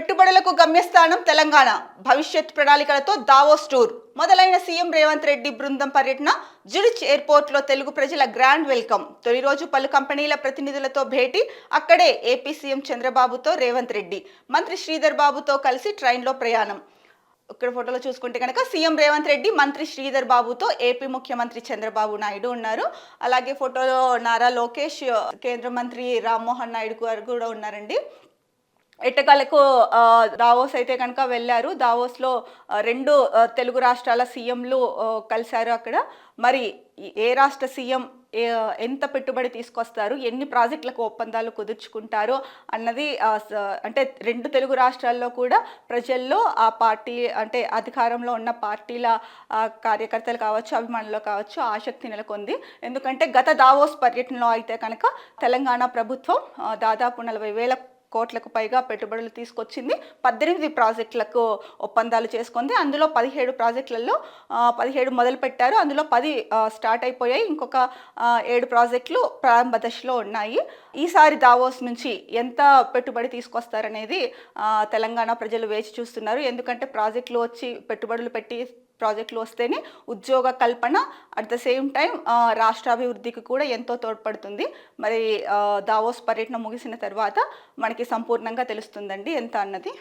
పెట్టుబడులకు గమ్యస్థానం తెలంగాణ. భవిష్యత్ ప్రణాళికలతో దావోస్ టూర్. మొదలైన సీఎం రేవంత్ రెడ్డి బృందం పర్యటన జురిచ్ ఎయిర్పోర్ట్లో తెలుగు ప్రజల గ్రాండ్ వెల్కమ్. తొలి రోజు పలు కంపెనీల ప్రతినిధులతో భేటీ అక్కడే ఏపీ సీఎం చంద్రబాబుతో రేవంత్ రెడ్డి మంత్రి శ్రీధర్ బాబుతో కలిసి ట్రైన్లో ప్రయాణం. ఇక్కడ ఫోటోలో చూసుకుంటే కనుక సీఎం రేవంత్ రెడ్డి మంత్రి శ్రీధర్ బాబుతో ఏపీ ముఖ్యమంత్రి చంద్రబాబు నాయుడు ఉన్నారు. అలాగే ఫోటోలో నారా లోకేష్ కేంద్ర మంత్రి రామ్మోహన్ నాయుడు గారు కూడా ఉన్నారండి. ఎట్టకాలకు దావోస్ అయితే కనుక వెళ్ళారు. దావోస్లో రెండు తెలుగు రాష్ట్రాల సీఎంలు కలిశారు అక్కడ. మరి ఏ రాష్ట్ర సీఎం ఎంత పెట్టుబడి తీసుకొస్తారు ఎన్ని ప్రాజెక్టులకు ఒప్పందాలు కుదుర్చుకుంటారో అన్నది అంటే రెండు తెలుగు రాష్ట్రాల్లో కూడా ప్రజల్లో ఆ పార్టీ అంటే అధికారంలో ఉన్న పార్టీల కార్యకర్తలు కావచ్చు అభిమానులు కావచ్చు ఆసక్తి నెలకొంది. ఎందుకంటే గత దావోస్ పర్యటనలో అయితే కనుక తెలంగాణ ప్రభుత్వం దాదాపు నలభై వేల కోట్లకు పైగా పెట్టుబడులు తీసుకొచ్చింది. పద్దెనిమిది ప్రాజెక్టులకు ఒప్పందాలు చేసుకుంది. అందులో పదిహేడు ప్రాజెక్టులలో పదిహేడు మొదలు పెట్టారు అందులో పది స్టార్ట్ అయిపోయాయి. ఇంకొక ఏడు ప్రాజెక్టులు ప్రారంభ దశలో ఉన్నాయి. ఈసారి దావోస్ నుంచి ఎంత పెట్టుబడి తీసుకొస్తారనేది తెలంగాణ ప్రజలు వేచి చూస్తున్నారు. ఎందుకంటే ప్రాజెక్టులు వచ్చి పెట్టుబడులు పెట్టి ప్రాజెక్టులు వస్తేనే ఉద్యోగ కల్పన అట్ ద సేమ్ టైం రాష్ట్రాభివృద్ధికి కూడా ఎంతో తోడ్పడుతుంది. మరి దావోస్ పర్యటన ముగిసిన తర్వాత మనకి సంపూర్ణంగా తెలుస్తుందండి. ఎంత అన్నది?